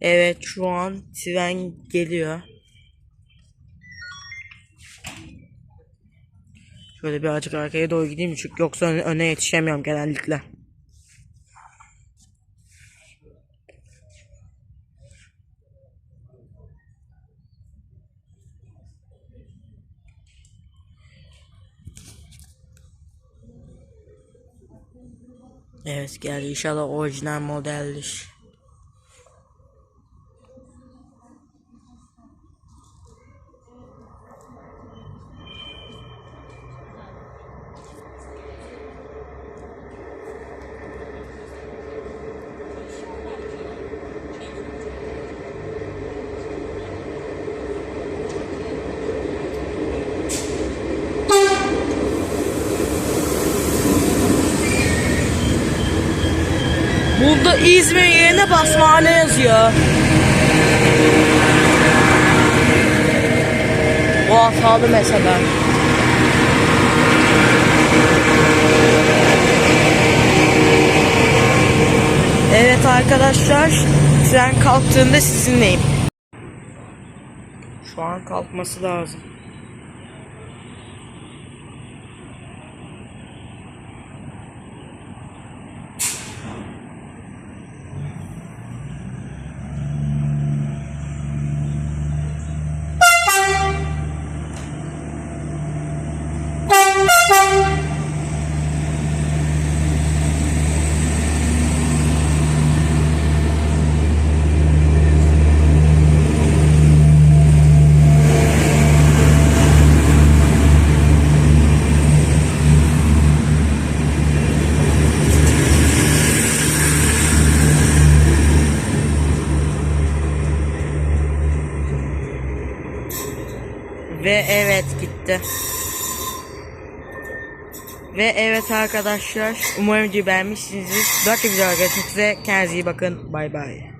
Evet şu an tren geliyor. Şöyle birazcık arkaya doğru gideyim çünkü yoksa öne, yetişemiyorum genellikle. Evet geldi inşallah orijinal modeldir. Burada İzmir yerine basmane yazıyor. Bu hatalı mesela. Evet arkadaşlar, tren kalktığında sizinleyim. Şu an kalkması lazım. Ve evet gitti. Ve evet arkadaşlar umarım ki beğenmişsinizdir. Başka bir videoda görüşmek. Kendinize iyi bakın. Bay bay.